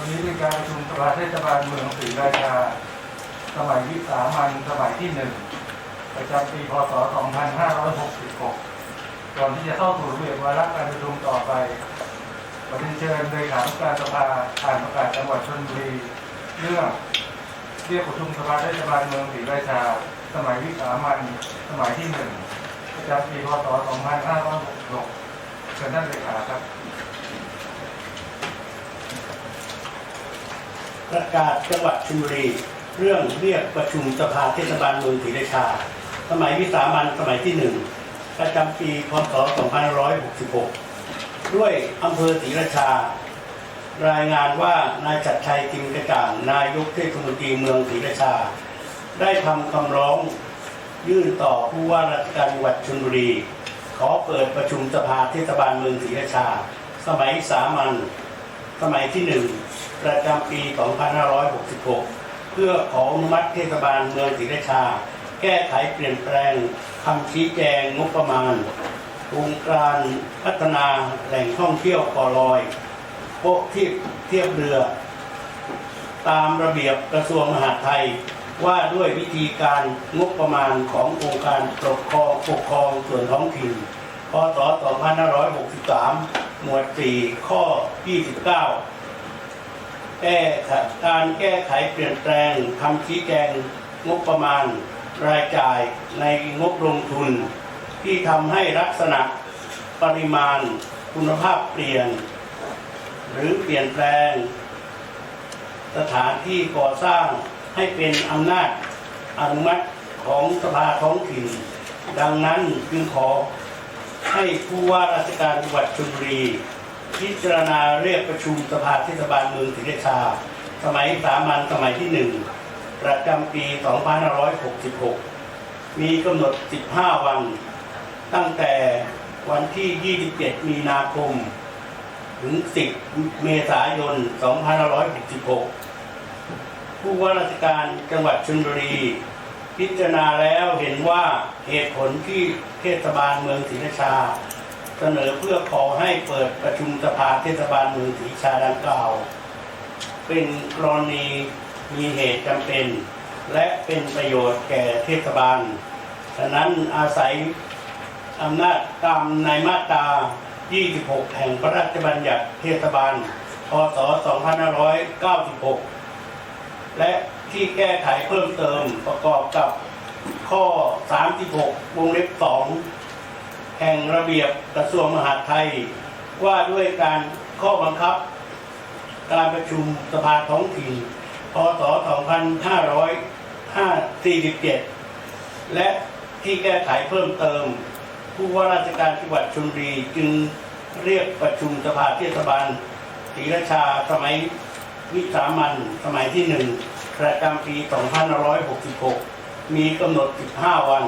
วันนี้เป็นการประชุมสภาเทศบาลเมืองศรีราชา สมัยวิสามันสมัยที่หนึ่งประจำปีพศ 2566 ก่อนที่จะเข้าสู่ระเบียบวาระการประชุมต่อไปขอเรียนเชิญเลขาธิการสภาอ่านประกาศจังหวัดชลบุรีเรื่องเรียกประชุมสภาเทศบาลเมืองศรีราชา สมัยวิสามันสมัยที่หนึ่งประจำปีพศ 2566เชิญท่านเลขาครับ ประกาศจังหวัดชลบุรี เรื่องเรียกประชุมสภาเทศบาลเมืองศรีราชา สมัยวิสามันสมัยที่หนึ่งประจำปีพศ 2566 ด้วยอำเภอศรีราชา รายงานว่านายจัดชัยจิมกระจ่างนายกเทศมนตรีเมืองศรีราชา ได้ทำคำร้องยื่นต่อผู้ว่าราชการจังหวัดชลบุรี ขอเปิดประชุมสภาเทศบาลเมืองศรีราชา สมัยสามัญ สมัยที่หนึ่งประจำปี 2566 เพื่อขออนุมัติเทศบาลเมืองศรีราชา แก้ไขเปลี่ยนแปลงคำชี้แจงงบประมาณโครงการพัฒนาแหล่งท่องเที่ยวก่อลอยโป๊ะที่เทียบเรือ ตามระเบียบกระทรวงมหาดไทยว่าด้วยวิธีการงบประมาณขององค์การปกครองปกครองส่วนท้องถิ่นพศ2563 หมวด 4 ข้อ 29 แก้การแก้ไขเปลี่ยนแปลงคำชี้แจงงบประมาณ รายจ่ายในงบลงทุน ที่ทำให้ลักษณะปริมาณคุณภาพเปลี่ยน หรือเปลี่ยนแปลง สถานที่ก่อสร้างให้เป็นอำนาจอนุมัติของสภาท้องถิ่น ดังนั้นจึงขอ ให้ผู้ว่าราชการจังหวัดชลบุรี พิจารณาเรียกประชุมสภาเทศบาลเมืองศรีราชา สมัยสามัญสมัยที่หนึ่งประจำปี 2566 มีกำหนด 15 วัน ตั้งแต่วันที่ 27 มีนาคม ถึง 10 เมษายน 2566 ผู้ว่าราชการจังหวัดชลบุรี พิจารณาแล้วเห็นว่า เหตุผลที่เทศบาลเมืองศรีราชา เสนอเพื่อขอให้เปิดประชุมสภาเทศบาลเมืองศรีราชาดังกล่าว เป็นกรณีมีเหตุจำเป็น และเป็นประโยชน์แก่เทศบาล ฉะนั้นอาศัยอำนาจตามในมาตรา 26 แห่งพระราชบัญญัติเทศบาล พศ 2596 และที่แก้ไขเพิ่มเติมประกอบกับ ข้อ 36 วงเล็บ 2 แห่งระเบียบกระทรวงมหาดไทย ว่าด้วยการข้อบังคับ การประชุมสภาท้องถิ่นพศ 2547 และที่แก้ไขเพิ่มเติม ผู้ว่าราชการจังหวัดชลบุรีจึงเรียกประชุมสภาเทศบาลศรีราชาสมัยวิสามันสมัยที่หนึ่งประจำปี 2566 มีกำหนด 15 วัน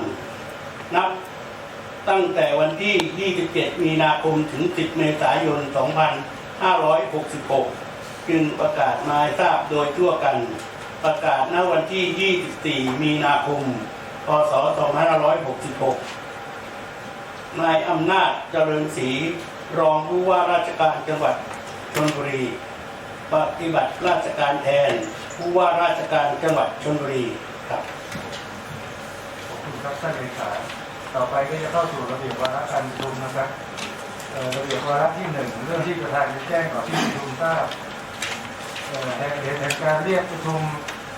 นับตั้งแต่วันที่ 27 มีนาคมถึง 10 เมษายน 2566 จึงประกาศมาทราบโดยทั่วกัน ประกาศณวันที่ 24 มีนาคม พศ 2566 นายอำนาจเจริญศรีรองผู้ว่าราชการจังหวัดชลบุรี ปฏิบัติราชการแทน ผู้ว่าราชการจังหวัดชลบุรีครับ ครับท่านเลขาต่อไปก็จะเข้าสู่ระเบียบวาระการประชุมนะครับระเบียบวาระที่หนึ่งเรื่องที่ประธานจะแจ้งต่อที่ประชุมทราบเอ่อแห่งเหตุแห่งการเรียกประชุม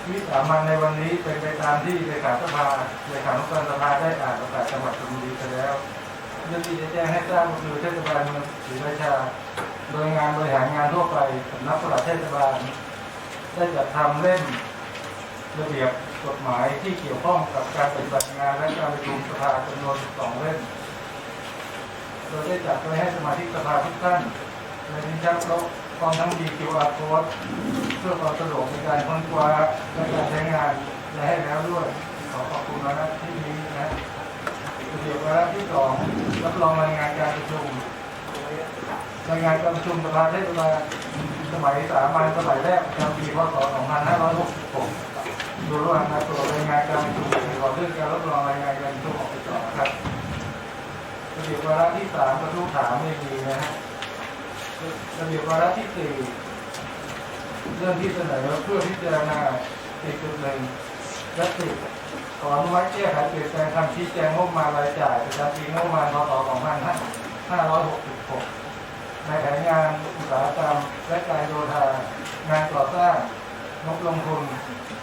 วิสามันในวันนี้เป็นไปตามที่เลขาสภาเลขานุการสภาได้อ่านประกาศจังหวัดชลบุรีไปแล้วเรื่องที่จะแจ้งให้ทราบก็คือเทศบาลเมืองศรีราชาโดยงานบริหารงานทั่วไปสำนักปลัดเทศบาลได้จัดทำเล่มระเบียบ กฎหมายที่เกี่ยวข้องกับการปฏิบัติงานและการประชุมสภาจำนวนสองเล่มโดยได้จัดไว้ให้สมาชิกสภาทุกท่านในลิ้นชักโต๊ะพร้อมทั้งมี QR code เพื่อความสะดวกในการค้นคว้าและการใช้งานและให้แล้วด้วย ขอขอบคุณมาณที่นี้นะระเบียบวาระที่สองรับรองรายงานการประชุมรายงานการประชุมสภาเทศบาลสมัยสามัญสมัยแรกประจำปีพศ2566 ดูระหว่างการตรวจรายงานการประชุมขอเรื่องการรับรองรายงานการประชุมออกไปต่อนะครับระเบียบวาระที่สามกระทู้ถามไม่มีนะฮะระเบียบวาระที่สี่เรื่องที่เสนอเพื่อพิจารณาอีกจุดหนึ่งยัตติขออนุมัติแก้ไขเปลี่ยนแปลงคำชี้แจงงบประมาณรายจ่ายประจำปีงบประมาณพศ2566ในแผนงานอุตสาหกรรมและการโยธางานก่อสร้าง งบลงทุน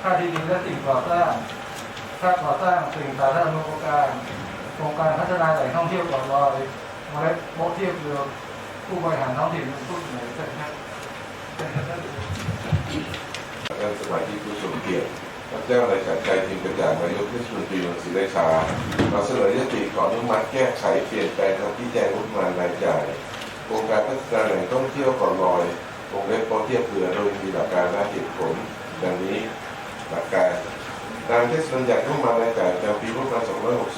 ค่าที่ดินและสิ่งก่อสร้างค่าก่อสร้างสิ่งสาธารณูปการโครงการพัฒนาแหล่งท่องเที่ยวก่อนลอยเมล็ดโป๊ะเทียบเรือผู้บริหารท้องถิ่นเป็นผู้เสนอเสร็จนะเป็นท่านท่านสมาชิกผู้ทรงเกียรติพระเจ้านายชัดชัยทิมกระจางนายกเทศมนตรีเมืองศรีราชามาเสนอยติขออนุมัติแก้ไขเปลี่ยนแปลงคำที่แจ้งงบประมาณรายจ่ายโครงการพัฒนาแหล่งท่องเที่ยวก่อนลอย วงเล็บโปรเทียบเรือโดยมีหลักการและเหตุผลดังนี้หลักการตามเทศบัญญัติงบประมาณรายจ่ายประจำปีงบประมาณ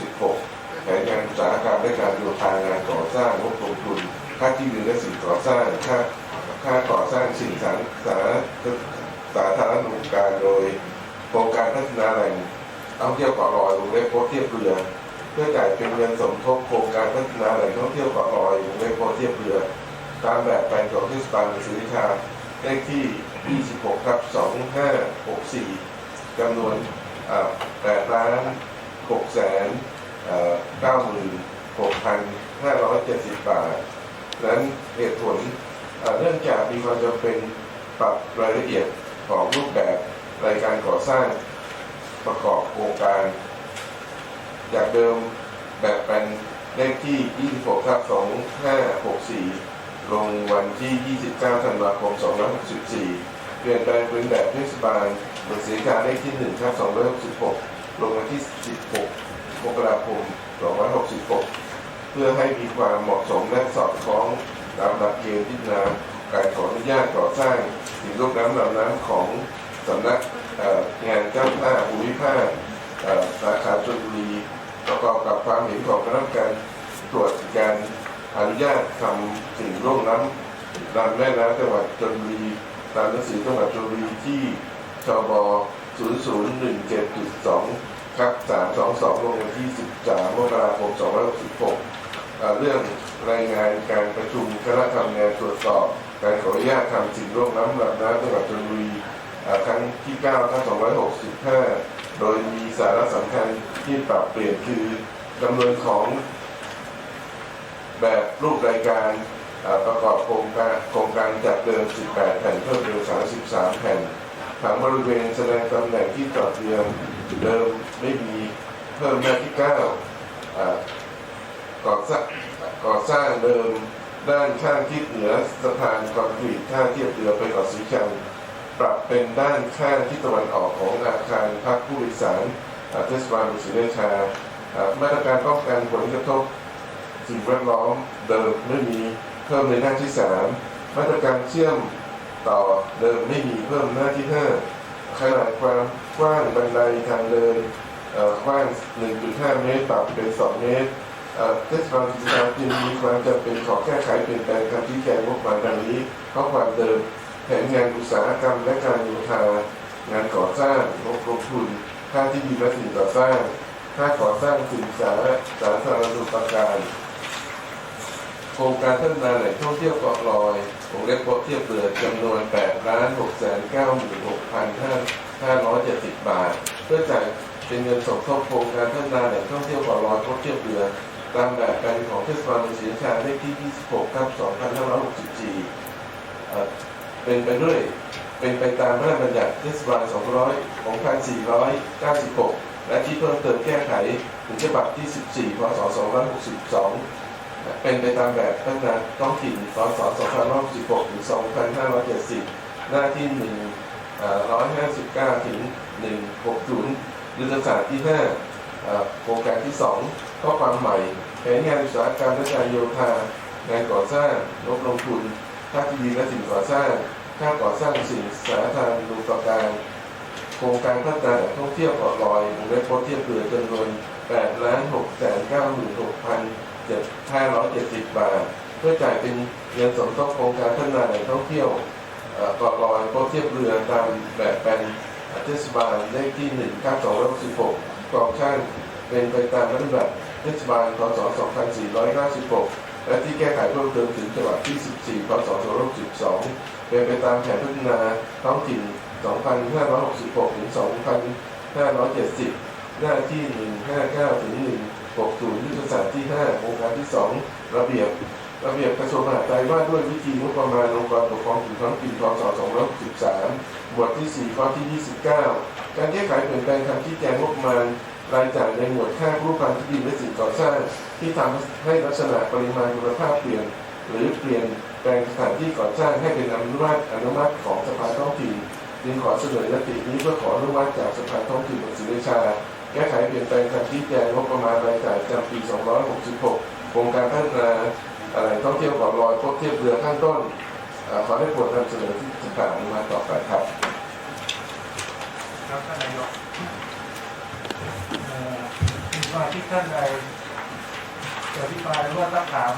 2566แผนงานอุตสาหกรรมและการโยธางานก่อสร้างงบลงทุนค่าที่ดินและสิ่งก่อสร้างค่าค่าก่อสร้างสิ่งสาธารณสาธารณูปการโดยโครงการพัฒนาแหล่งท่องเที่ยวเกาะลอยวงเล็บโพสเทียบเรือ เพื่อจ่ายเป็นเงินสมทบโครงการพัฒนาแหล่งท่องเที่ยวเกาะลอยวงเล็บโพสเทียบเรือ ตามแบบแปลนของเทศบาลเมืองศรีราชาเลขที่ 26ครับ2564จำนวน8ล้าน6แสน96,570 บาท นั้นเหตุผลเนื่องจากมีความจำเป็นปรับรายละเอียดของรูปแบบรายการก่อสร้างประกอบโครงการ จากเดิมแบบเป็นเลขที่ 26ครับ2564 ลงวันที่ 29 ธันวาคม 2564 เปลี่ยนแปลงเป็นแบบเทศบาลเมืองศรีราชาเลขที่1ครับ266 ลงวันที่ 16 มกราคม 2566 เพื่อให้มีความเหมาะสมและสอดคล้องตามหลักเกณฑ์พิจารณาการขออนุญาตก่อสร้างสิ่งลูกน้ำลำน้ำของสำนักงานเจ้าท่าภูมิภาคสาขาชลบุรีประกอบกับความเห็นของคณะกรรมการตรวจการ อนุญาตทำสิ่งร่วงน้ำลำแม่น้ำจังหวัดชลบุรีตามหนังสือจังหวัดชลบุรีที่ชบ0017.2ครับ322ลงวันที่ 13มกราคม2566อ่าเรื่องรายงานการประชุมคณะทำงานตรวจสอบ การขออนุญาตทำสิ่งร่วงน้ำลำน้ำจังหวัดชลบุรีครั้งที่9ทับ265 โดยมีสาระสำคัญที่ปรับเปลี่ยนคือจำนวนของ แบบรูปรายการประกอบโครงการโครงการจากเดิม 18 แผ่นเพิ่มเป็น 33 แผ่นผังบริเวณแสดงตำแหน่งที่จอดเรือเดิมไม่มีเพิ่มหน้าที่เก้าอ่าก่อสร้างก่อสร้างเดิมด้านข้างทิศเหนือสะพานคอนกรีตท่าเทียบเรือไปเกาะสีชังปรับเป็นด้านข้างที่ตะวันออกของอาคารพักผู้โดยสารเทศบาลเมืองศรีราชาอ่ามาตรการป้องกันผลกระทบ สิ่งแวดล้อมเดิมไม่มีเพิ่มในหน้าที่สามมาตรการเชื่อมต่อเดิมไม่มีเพิ่มหน้าที่ห้าขนาดความกว้างบันไดทางเดินกว้าง 1.5 เมตรปรับเป็น 2 เมตรเทศบาลศรีราจึงมีความจำเป็นขอแก้ไขเปลี่ยนแปลงคำชี้แจงงบประมาณดังนี้ข้อความเดิมแผนงานอุตสาหกรรมและการโยธางานก่อสร้างงบลงทุนค่าที่ดินและสิ่งก่อสร้างค่าก่อสร้างสิ่งสาสาธารณูปการ โครงการพัฒนาแหล่งท่องเที่ยวเกาะลอยวงเล็บโปเทียบเรือจำนวน8ล้าน6แสน96,570 บาท เพื่อจ่ายเป็นเงินสมทบโครงการพัฒนาแหล่งท่องเที่ยวเกาะลอยโปเทียบเรือตามแบบแผนของเทศบาลเมืองศรีราชาเลขที่ 26ครับ2564เอ่อเป็นไปด้วยเป็นไปตามพระราชบัญญัติเทศบาล 200 2496 และที่เพิ่มเติมแก้ไขถึงฉบับที่ 14 พศ 2562 เป็นไปตามแบบพัฒนาท้องถิ่นพศ2566ถึง2570 หน้าที่ 159 ถึง 160ยุทธศาสตร์ที่ 5 โครงการที่ 2 ข้อความใหม่แผนงานอุตสาหกรรมและการโยธางานก่อสร้างงบลงทุนค่าที่ดินและสิ่งก่อสร้างค่าก่อสร้างสิ่งสาธารณูปการโครงการพัฒนาท่องเที่ยวเกาะลอยวงเล็บโพสเทียบเรือจำนวน8ล้าน6 แสน96,570บาท เพื่อจ่ายเป็นเงินสมทบโครงการพัฒนาแหล่งท่องเที่ยวเกาะลอยโพสเทียบเรือตามแบบแปลนเทศบาลเลขที่1ครับ216กองช่างเป็นไปตามรัฐบัญญัติเทศบาลพศ2496 และที่แก้ไขเพิ่มเติมถึงฉบับที่ 14พศ2562 เป็นไปตามแผนพัฒนาท้องถิ่น 2566 ถึง 2570 หน้าที่ 159 ถึง 160ยุทธศาสตร์ที่5โครงการที่ 2 ระเบียบ ระเบียบกระทรวงมหาดไทยว่าด้วยวิธีงบประมาณองค์กรปกครองส่วนท้องถิ่นพศ2563หมวดที่ 4 ข้อที่ 29 การแก้ไขเปลี่ยนแปลงคำชี้แจงงบประมาณรายจ่ายในหมวดค่ารูปพันธ์ที่ดินและสิ่งก่อสร้าง ที่ทำให้ลักษณะปริมาณคุณภาพเปลี่ยน หรือเปลี่ยนแปลงสถานที่ก่อสร้างให้เป็นอนุมัติอนุมัติของสภาท้องถิ่นจึงขอเสนอยตินี้เพื่อขออนุมัติจากสภาท้องถิ่นเมืองศรีราชา แก้ไขเปลี่ยนแปลงคำชี้แจงงบประมาณรายจ่ายประจำปี 266 โครงการพัฒนาอะไรท่องเที่ยวเกาะลอยพบเทียบเรือข้างต้นอขอได้โปรดนำเสนอที่สภาอนุมัติต่อไปครับครับท่านนายกมีสมาชิกท่านใดจะอภิปรายหรือว่าซักถาม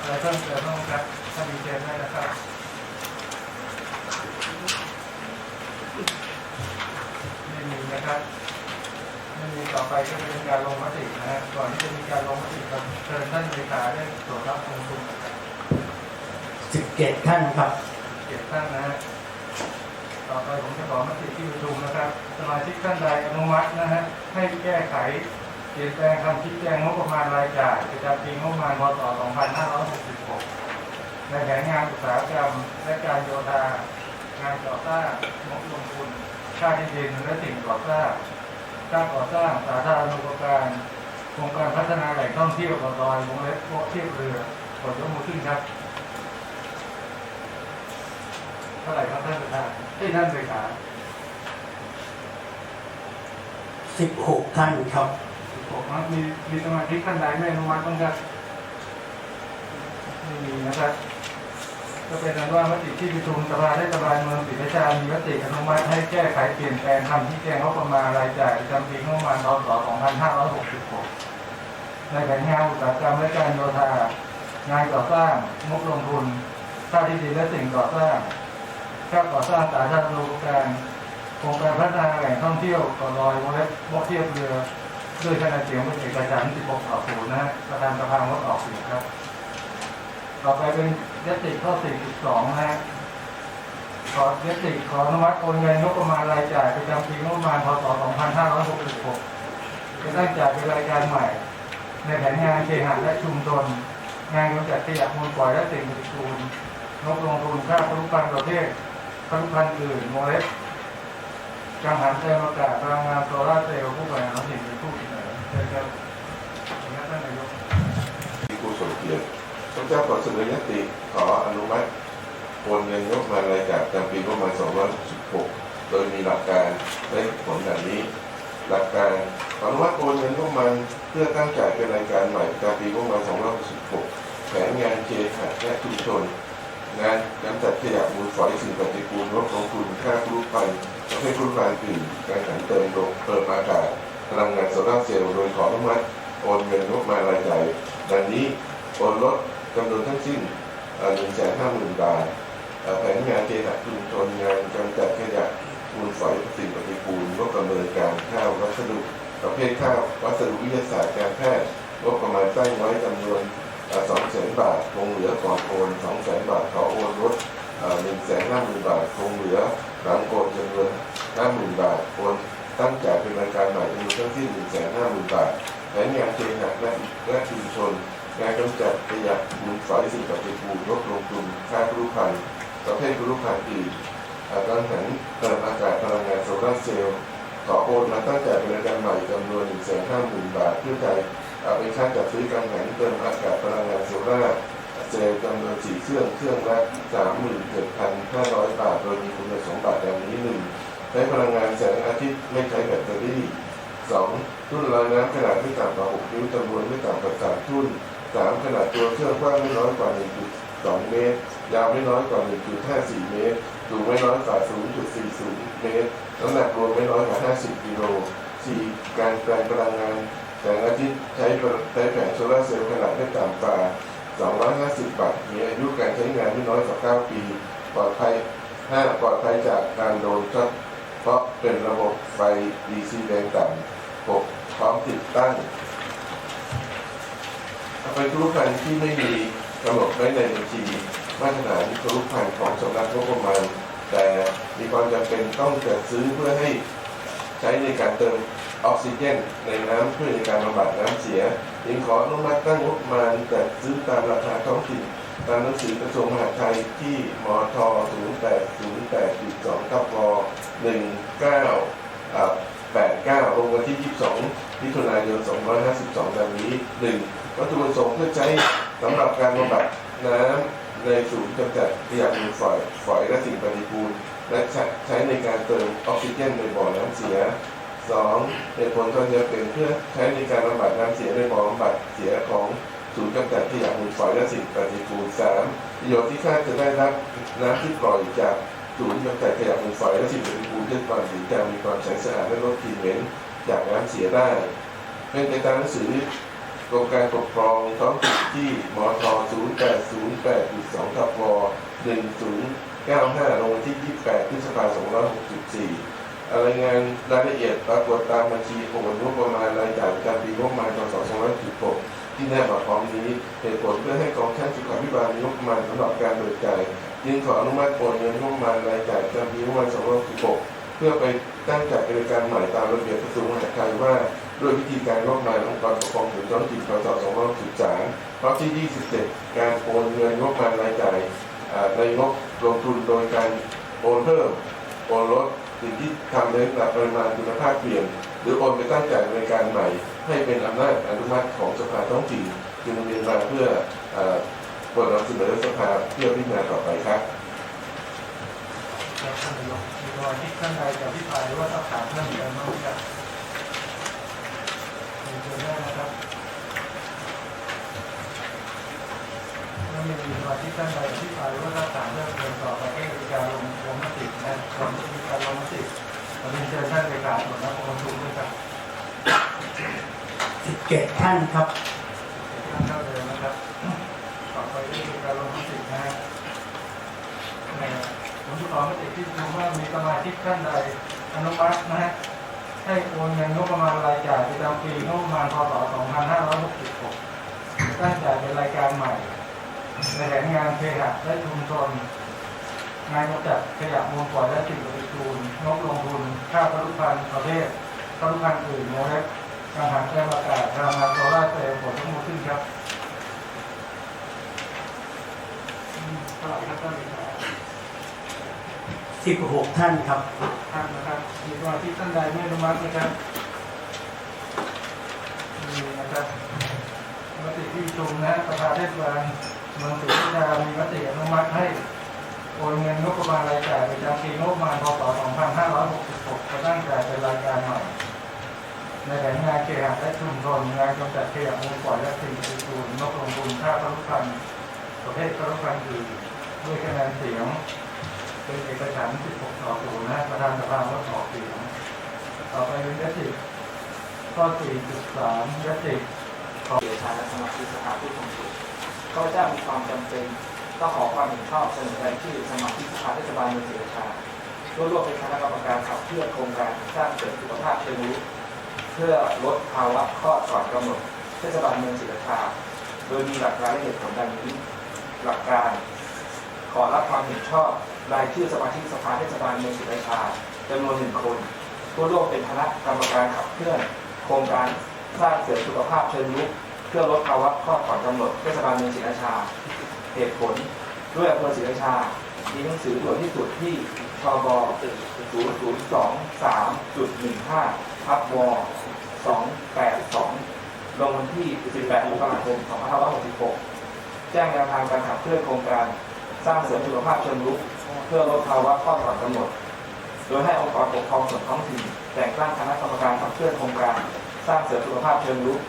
อะไรเพิ่มเติมบ้างครับท่านมีเชิญได้นะครับไม่มีนะครับ ไม่มีต่อไปก็จะเป็นการลงมตินะฮะก่อนที่จะมีการลงมติครับเชิญท่านเลขาได้ตรวจรับองค์ประชุมนะครับ17ท่านครับเกียรติท่านนะฮะต่อไปผมจะขอมติที่ประชุมนะครับสมาชิกท่านใดอนุมัตินะฮะให้แก้ไขเปลี่ยนแปลงคำชี้แจงงบประมาณรายจ่ายประจำปีงบประมาณพศ2566ในแผนงานอุตสาหกรรมและการโยธางานก่อสร้างงบลงทุนค่าที่ดินและสิ่งก่อสร้าง ค่าก่อสร้างสาธารณูปการโครงการพัฒนาแหล่งท่องเที่ยวเกาะดอยวงเล็บพวกเทียบเรือขอยกมือขึ้นครับเท่าไหร่ครับท่านประธานที่ท่านเลขา16ท่านครับผมว่ามีมีสมาชิกท่านใดไม่อนุมัติบ้างครับไม่มีนะครับ ก็เป็นนั้นว่ามติที่ประชุมสภาเทศบาเมืองศรีราชามีมติอนุมัติให้แก้ไขเปลี่ยนแปลงคำที่แจ้งงบประมาณรายจ่ายประจำปีงบประมาณพศ2566 ในแผนงานอุตสาหกรรมและการโยธางานก่อสร้างงบลงทุนค่าที่ดินและสิ่งก่อสร้างค่าก่อสร้างสาธารณูปการโครงการพัฒนาแหล่งท่องเที่ยวกาะลอยวงเล็บวอกเทียบเรือด้วยคะแนนเสียงเป็นเอกฉันท์16ต่อ0นะฮะประธานสภางดออกเสียงครับ ต่อไปเป็นยติข้อ 42นะฮะขอยติขออนุมัติโอนเงินงบประมาณรายจ่ายประจำปีงบประมาณพศ2566จะตั้งจ่ายเป็นรายการใหม่ ในแผนงานเคหะและชุมชนงานกำจัดขยะมูลฝอยและสิ่งปฏิกูลงบลงทุนค่าพลุพันธ์ประเภทพลุพันธ์อื่นโมเลสกังหันเติมอากาศพลังงานโซลาร์เซลล์ผู้บริหารท้องถิ่นเป็นผู้เสนอเชิญครับขออนุญาตท่านนายก ที่ผู้ทรงเกียรติพระ เจ้าขอเสนอยติขออนุมัติโอนเงินงบมารายจ่ายประจำปีงบประมาณ216 โดยมีหลักการและผลดังนี้ หลักการอนุมัติโอนเงินงบประมาณเพื่อตั้งจ่ายเป็นรายการใหม่ประจำปีงบประมาณ216แผนงานเคหะและชุมชน งานกำจัดขยะมูลฝอยสิ่งปฏิกูลงบลงทุนค่าครูพันธ์ประเภทครูพันธ์อื่นการขันเติมลงเติมอากาศพลังงานโซลาร์เซลล์โดยขออนุมัติโอนเงินงบประมาณรายจ่ายดังนี้โอนลด จำนวนทั้งสิ้นหนึ่งแสนห้าหมื่นบาทแผนงานเคหะชุมชนงานกำจัดขยะมูลฝอยสิ่งปฏิกูลงบประเมินการข้าววัสดุประเภทข้าววัสดุวิทยาศาสตร์การแพทย์งบประมาณตั้งไว้จำนวนสองแสนบาทคงเหลือก่อนโอนสองแสนบาทขอโอนลดหนึ่งแสนห้าหมื่นบาทคงเหลือหลังโอนจำนวนห้าหมื่นบาทโอนตั้งจ่ายเป็นรายการใหม่จำนวนทั้งสิ้นหนึ่งแสนห้าหมื่นบาทแผนงานเคหะและและชุมชน งานกำจัดขยะมูลฝอยสิ่งปฏิกูลลดลงทุนค่าครุพันธ์ประเภทครุพันธ์อื่นอาการหันเติมอากาศพลังงานโซลาร์เซลล์ขอโอนมาตั้งแต่เป็นรายการใหม่จำนวน1 5 0 0 0 0 บาทเพื่อใจเอาไปค่าจัดซื้อกังหันเติมอากาศพลังงานโซลาร์เซลล์จำนวน4เครื่องเครื่องละ37,500 บาท โดยมีคุณสมบัติดังนี้หนึ่งใช้พลังงานแสงอาทิตย์ไม่ใช้แบตเตอรี่ 2. ทุ่นลอยน้ำขนาดไม่ต่ำกว่า6นิ้วจำนวนไม่ต่ำกว่า3ทุ่น สามขนาดตัวเครื่องกว้างไม่น้อยกว่า 1.2 เมตร ยาวไม่น้อยกว่า 1.54 เมตร สูงไม่น้อยกว่า 0.40 เมตร น้ำหนักรวมไม่น้อยกว่า 50 กิโล 4. การแปลงพลังงานแสงอาทิตย์ใช้ใช้แผงโซลาร์เซลล์ขนาดไม่ต่ำกว่า 250วัตต์มีอายุการใช้งานไม่น้อยกว่า 9 ปี ปลอดภัย 5. ปลอดภัยจากการโดนช็อตเพราะเป็นระบบไฟ DC แรงต่ำ 6. พร้อมติดตั้ง ไปธุรพันที่ไม่มีกำหนดไว้ในบัญชีมาตรฐานครุพันของสำนักงบประมาณ แต่มีความจำเป็นต้องจัดซื้อเพื่อให้ใช้ในการเติมออกซิเจนในน้ำเพื่อในการบำบัดน้ำเสียจึงขออนุมัติตั้งงบประมาณจัดซื้อตามราคาท้องถิ่นตามหนังสือกระทรวงมหาดไทยที่มท0808.2ทับว1989ลงวันที่ 22มิถุนายน 2552 ดังนี้ 1. วัตถุประสงค์เพื่อใช้สำหรับการบำบัดน้ำในศูนย์กำจัดขยะมูลฝอยฝอยและสิ่งปฏิกูลและใช้ในการเติมออกซิเจนในบ่อน้ำเสีย 2. เหตุผลก็จะเป็นเพื่อใช้ในการบำบัดน้ำเสียในบ่อบำบัดเสียของศูนย์กำจัดขยะมูลฝอยและสิ่งปฏิกูล 3. ประโยชน์ที่คาดจะได้รับน้ำที่ปล่อยจากศูนย์กำจัดขยะมูลฝอยและสิ่งปฏิกูลด้วยความสีจางมีความใสสะอาดและลดกลิ่นเหม็นจากน้ำเสียได้เป็นไปตามหนังสือ กรมการปกครองท้องถิ่นที่มท0808.2ทับว1095ลงวันที่ 28 พฤษภาคม2564รายงานรายละเอียดปรากฏตามบัญชีโอนงบประมาณรายจ่ายประจำปีงบประมาณพศ2566ที่แนบมาพร้อมนี้เหตุผลเพื่อให้กองช่างสุขาภิบาลมีงบประมาณสำหรับการเบิกจ่ายจึงขออนุมัติโอนเงินงบประมาณรายจ่ายประจำปีงบประมาณ2566เพื่อไปตั้งจัดกิการใหม่ตามระเบียบกระทรวงมหาดไทยว่า ด้วยวิธีการงบประมาองค์กรปกครองส่วนท้องถิ่นพศ2563ข้อที่ 27 การโอนเงินงบประมาณรายจ่ายในงบลงทุนโดยการโอนเพิ่มโอนลดสิ่งที่ทำในระดับปริมาณคุณภาพเปลี่ยน หรือโอนไปตั้งจ่ายบริการใหม่ ให้เป็นอำนาจอนุมัติของสภาท้องถิ่นจึงเรียนมาเพื่อเอ่อโปรดนำเสนอสภาเพื่อพิจารณาต่อไปครับท่านนายกมีรอยที่ท่านใดจะพิพายหรือว่าต้องถามเพิ่มเติมบ้างไหมครับ เชิญได้นะครับถ้าไม่มีรอยที่ท่านใดจะพิพายหรือว่าต้องถามเพิ่มเติมต่อไปก็จะมีการลงลงมตินะก่อนที่จะมีการลงมติเราเรียนเชิญท่านเลขาส่วนนักประชุมด้วยครับ17ท่านครับท่านเข้าเดินนะครับ ต่อไปก็คือการลงมตินะฮะในผมจะขอมติที่ดูว่ามีสมาชิกท่านใดอนุมัตินะฮะ ให้โอนเงินงบประมาณรายจ่ายประจำปีงบประมาณพศ 2566ตั้งจ่ายเป็นรายการใหม่ในแผนงานเคหะและชุมชนงานกำจัดขยะมูลฝอยและสิ่งปฏิกูลงบลงทุน ค่าพลุพันธ์ประเภทพลุพันธ์อื่นโมเล็กกังหันแก้วอากาศพลังงานโซล่าร์เซลล์ผลทั้งหมดขึ้นครับเท่าไหร่ครับท่าน 16 ท่านครับ ท่านนะครับมีสมาชิกท่านใดไม่อนุมัตินะครับมีนะครับมติที่ประชุมนะประธานเทศบาลเมืองศรีราชามีมติอนุมัติให้โอนเงินงบประมาณรายจ่ายประจำปีงบประมาณพศ2566กระตั้งจ่ายเป็นรายการใหม่ในแผนงานเคหะและชุมชนงานกำจัดขยะมูลฝอยและสิ่งปฏิกูลนกลงทุนค่าพลุพันธ์ประเภทพลุพันธ์อื่นด้วยคะแนนเสียง เป็นเอกฉันท์16ต่อ0นะประธานสภาก็ออกเสียงต่อไปเป็นยติข้อ 4.3ยติเดียชาและสมาชิกสภาผู้ทรงสุขข้าพเจ้ามีความจำเป็นต้องขอความเห็นชอบเสนอรายชื่อสมาชิกสภาเทศบาลเมืองศรีราชาร่วมร่วมเป็นคณะกรรมการขับเคลื่อนโครงการสร้างเสริมสุขภาพเชิงรุกเพื่อลดภาวะคลอดก่อนกำหนดเทศบาลเมืองศรีราชา โดยมีหลักการและเหตุผลดังนี้ หลักการ ขอรับความเห็นชอบ รายชื่อสมาชิกสภาเทศบาลเมืองศรีราชาจำนวนหนึ่งคนผู้ร่วมเป็นคณะกรรมการขับเคลื่อน โครงการสร้างเสริมสุขภาพเชิงรุกเพื่อลดภาวะคลอดก่อนกำหนดเทศบาลเมืองศรีราชา เหตุผลด้วยอำเภอศรีราชา มีหนังสือด่วนที่สุดที่ชบ0023.15ทับว282 ลงวันที่ 18มกราคม 2566 แจ้งแนวทางการขับเคลื่อนโครงการสร้างเสริมสุขภาพเชิงรุก พื่อลดภาวะคลอดก่อนกำหนด โดยให้องค์กรปกครองส่วนท้องถิ่นแต่งตั้งคณะกรรมการขับเคลื่อนโครงการ สร้างเสริมสุขภาพเชิงรุก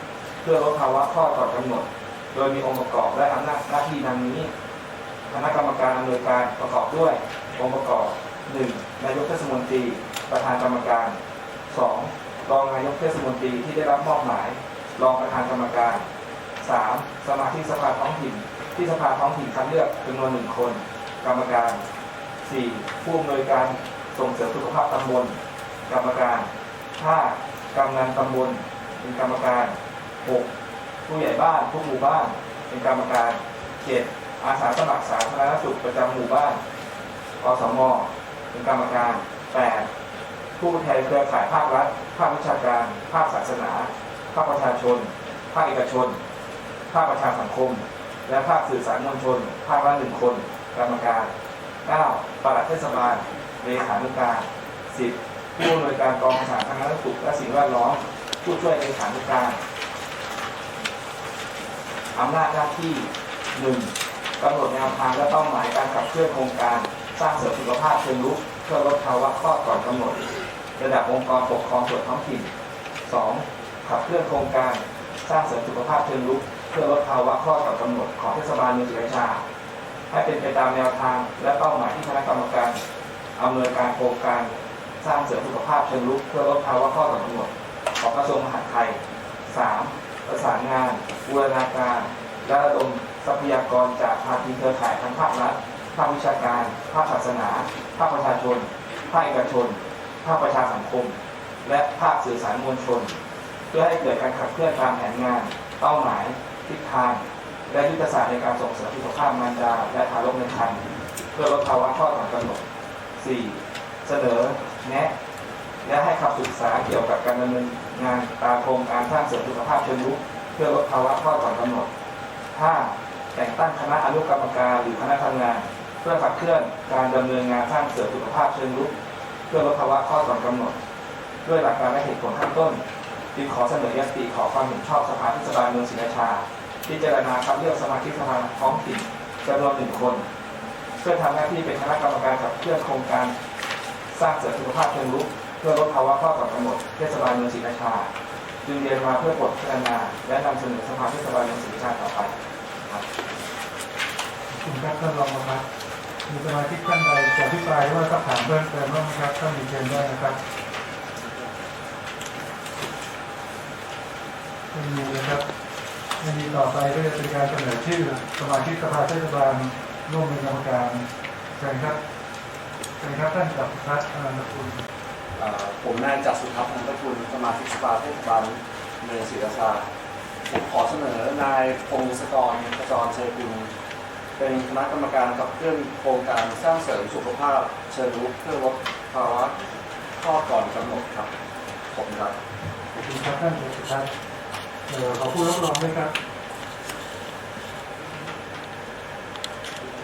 เพื่อลดภาวะคลอดก่อนกำหนด โดยมีองค์ประกอบและอำนาจหน้าที่ดังนี้ คณะกรรมการอำนวยการประกอบด้วย องค์ประกอบ 1. นายกเทศมนตรี ประธานกรรมการ 2. รองนายกเทศมนตรีที่ได้รับมอบหมาย รองประธานกรรมการ 3. สมาชิกสภาท้องถิ่น ที่สภาท้องถิ่นคัดเลือกจำนวนหนึ่งคน กรรมการ 4. ผู้อำนวยการส่งเสริมสุขภาพตำบล กรรมการ 5. กำนันตำบล เป็นกรรมการ 6. ผู้ใหญ่บ้านผู้หมู่บ้าน เป็นกรรมการเจ็ดอาสาสมัครสาธารณสุขประจำหมู่บ้านอสมเป็นกรรมการแปดผู้แทนเครือข่ายภาครัฐ ภาควิชาการ ภาคศาสนา ภาคประชาชน ภาคเอกชน ภาคประชาสังคม และภาคสื่อสารมวลชน ภาคละหนึ่งคน กรรมการ 9. ปลัดเทศบาลเลขานุการ 10. ผู้อำนวยการกองสาธารณสุขและสิ่งแวดล้อมผู้ช่วยเลขานุการอำนาจหน้าที่ 1. กำหนดแนวทางและเป้าหมายการขับเคลื่อนโครงการ สร้างเสริมสุขภาพเชิงรุกเพื่อลดภาวะคลอดก่อนกำหนด ระดับองค์กรปกครองส่วนท้องถิ่น 2. ขับเคลื่อนโครงการ สร้างเสริมสุขภาพเชิงรุกเพื่อลดภาวะคลอดก่อนกำหนดของเทศบาลเมืองศรีราชา ให้เป็นไปตามแนวทาง และเป้าหมายที่คณะกรรมการอำนวยการโครงการสร้างเสริมสุขภาพเชิงรุกเพื่อลดภาวะคลอดก่อนกำหนดของกระทรวงมหาดไทย 3. ประสานงานบูรณาการ และระดมทรัพยากรจากภาคีเครือข่ายทั้งภาครัฐ ภาควิชาการ ภาคศาสนา ภาคประชาชน ภาคเอกชน ภาคประชาสังคม และภาคสื่อสารมวลชน เพื่อให้เกิดการขับเคลื่อนตามแผนงาน เป้าหมาย ทิศทาง และยุทธศาสตร์ในการส่งเสริมสุขภาพมารดา และทารกในครรภ์เพื่อลดภาวะคลอดก่อนกำหนด 4. เสนอแนะ และให้คำปรึกษาเกี่ยวกับการดำเนินงานตามโครงการสร้างเสริมสุขภาพเชิงรุกเพื่อลดภาวะคลอดก่อนกำหนด 5. แต่งตั้งคณะอนุกรรมการหรือคณะทำงาน เพื่อขับเคลื่อนการดำเนินงานสร้างเสริมสุขภาพเชิงรุกเพื่อลดภาวะคลอดก่อนกำหนด ด้วยหลักการและเหตุผลข้างต้นจึงขอเสนอยติขอความเห็นชอบสภาเทศบาลเมืองศรีราชา พิจารณาคัดเลือกสมาชิกสภาท้องถิ่นจำนวนหนึ่งคน เพื่อทำหน้าที่เป็นคณะกรรมการขับเคลื่อนโครงการสร้างเสริมสุขภาพเชิงรุกเพื่อลดภาวะคลอก่อนกำหนดเทศบาลเมืองศรีราชาจึงเรียนมาเพื่อบทพิจารณาและนำเสนอสภาเทศบาลเมืองศรีราชาต่อไปครับคุณครับท่านรองนะครับมีสมาชิกท่านใดจะอภิปรายหรือว่าสักถามเพิ่มเติมบ้างไหมครับท่านมีเชิญได้นะครับไม่มีนะครับ ไม่มีต่อไปก็จะเป็นการเสนอชื่อสมาชิกสภาเทศบาลร่วมเป็นกรรมการเชิญครับเชิญครับท่านกับพัฒน์อนันตคุณเอ่อผมนายจักรสุทัศน์นันทคุณสมาชิกสภาเทศบาลเมืองศรีราชาผมขอเสนอนายพงศกรขจรชัยกุลเป็นคณะกรรมการขับเคลื่อนโครงการสร้างเสริมสุขภาพเชิงรุกเพื่อลดภาวะคลอดก่อนกำหนดครับผมครับขอบคุณครับท่านสุทัศน์เอ่อ ขอผู้รับรองด้วยครับ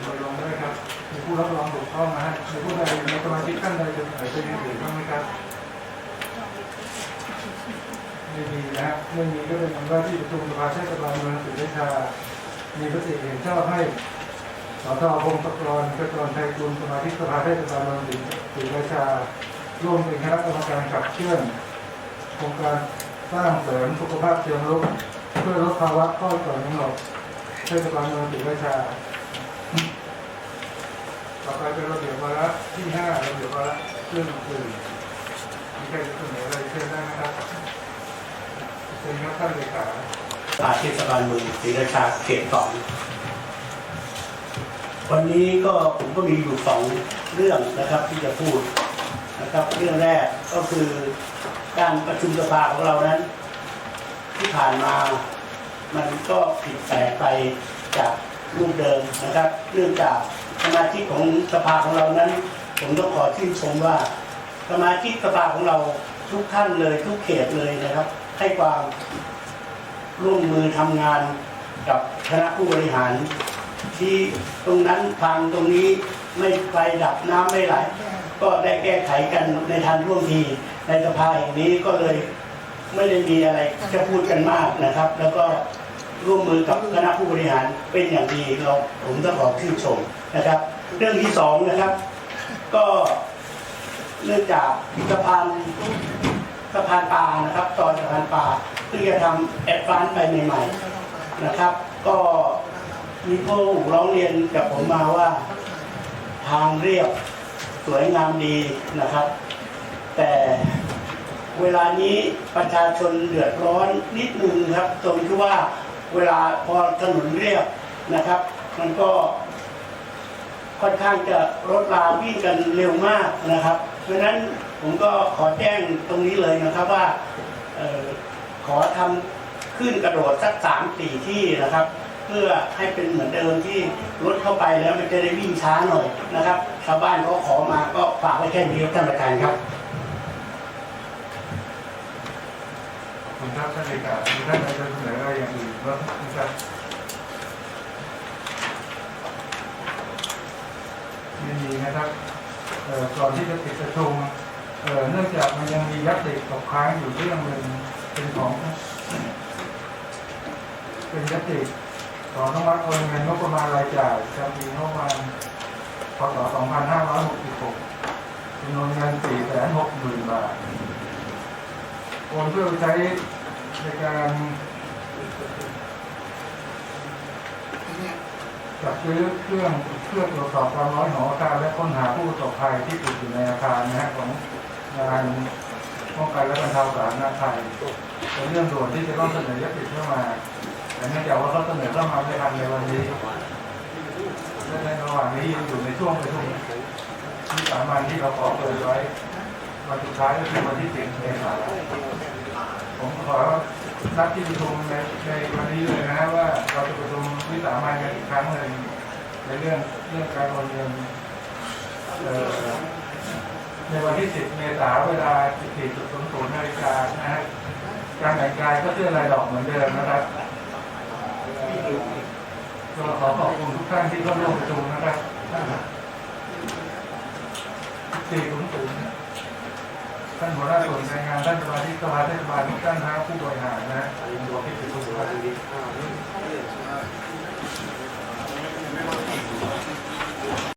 รับรองด้วยครับมีผู้รับรองถูกต้องนะฮะมีผู้ใดในสมาชิกท่านใดจะเอ่ยเป็นอย่างอื่นบ้างไหมครับไม่มีนะฮะไม่มีก็เป็นอันว่าที่ประชุมสภาเทศบาลเมืองศรีราชามีมติเห็นชอบให้สทพงศกรกระจรชัยกุลสมาชิกสภาเทศบาลเมืองศรีราชา ร่วมเป็นคณะกรรมการขับเคลื่อนโครงการ สร้างเสริมสุขภาพเชิงรุกเพื่อลดภาวะข้อก่อนกำหนดเทศบาลเมืองศรีราชา ต่อไปเป็นระเบียบวาระที่ห้าระเบียบวาระเรื่องอื่นมีใครจะเสนออะไรเชิญได้นะครับเชิญครับท่านเลขาอาเทศบาลเมืองศรีราชาเขตสองวันนี้ก็ผมก็มีอยู่สองเรื่องนะครับที่จะพูดนะครับเรื่องแรกก็คือ การประชุมสภาของเรานั้น ที่ผ่านมามันก็ผิดแปลกไปจากรูปเดิมนะครับเรื่องจากสมาชิกของสภาของเรานั้น ผมต้องขอชื่นชมว่า สมาชิกสภาของเราทุกท่านเลยทุกเขตเลยนะครับ ให้ความร่วมมือทำงานกับคณะผู้บริหาร ที่ตรงนั้นพังตรงนี้ ไม่ไฟดับน้ำไม่ไหล ก็ได้แก้ไขกันในทันท่วงทีในสภาแห่งนี้ก็เลยไม่ได้มีอะไรจะพูดกันมากนะครับ แล้วก็ร่วมมือกับคณะผู้บริหารเป็นอย่างดีเราผมต้องขอชื่นชมนะครับ เรื่องที่สองนะครับ ก็เนื่องจากสะพานสะพานปลานะครับ ตอนสะพานปลาเพื่อจะทำแอดวานซ์ไปใหม่ ๆ นะครับ ก็มีผู้ร้องเรียนกับผมมาว่า ทางเรียบสวยงามดีนะครับ แต่เวลานี้ประชาชนเดือดร้อนนิดนึงครับ ตรงที่ว่าเวลาพอถนนเรียบนะครับ มันก็ค่อนข้างจะรถราวิ่งกันเร็วมากนะครับ เพราะฉะนั้นผมก็ขอแจ้งตรงนี้เลยนะครับว่าออขอทำขึ้นกระโดดสักสามสี่ที่นะครับ เพื่อให้เป็นเหมือนเดิมที่รถเข้าไปแล้วมันจะได้วิ่งช้าหน่อยนะครับ ชาวบ้านเขาขอมาก็ฝากไว้แค่นี้ครับท่านประธานครับคุณครับท่านเลขามีท่านใดจะเสนออะไรอย่างอื่นบ้างนะครับไม่มีนะครับก่อนที่จะปิดประชุมเนื่องจากมันยังมียัตติตกค้างอยู่เรื่องหนึ่งเป็นของเป็นยัตติข ออนุมัติโอนเงินงบประมาณรายจ่ายประจำปีงบประมาณพศ2566จำนวนเงิน 460,000 บาท โอนเพื่อใช้ในการจัดซื้อเครื่องเครื่องตรวจสอบความร้อนของอาคารและค้นหาผู้ประสบภัยที่ติดอยู่ในอาคารนะฮะของงานป้องกันและบรรเทาสาธารณภัยเป็นเรื่องด่วนที่จะต้องเสนอยติเข้ามา แต่เนื่องจากว่าเขาเสนอเข้ามาไม่ทันในวันนี้ในระหว่างนี้ยังอยู่ในช่วงประชุมที่สามัญที่เราขอเปิดไว้วันสุดท้ายก็คือวันที่สิบเมษายนผมขอนัดที่ประชุมในในวันนี้เลยนะฮะว่าเราจะประชุมวิสามันกันอีกครั้งหนึ่งในเรื่องเรื่องการโอนเงินเอ่อในวันที่ 10 เมษายนเวลา 14.00 นาฬิกานะฮะการแต่งกายก็เสื้อลายดอกเหมือนเดิมนะครับ ติก็ขอขอบคุณทุกท่านที่เข้าร่วมประชุมนะครับท่านสี่ขุนศูนย์ท่านหัวหน้าส่วนรายงานท่านสมาชิกสภาเทศบาลทุกท่านนะผู้บริหารนะตัวที่เป็นผู้บริหาดี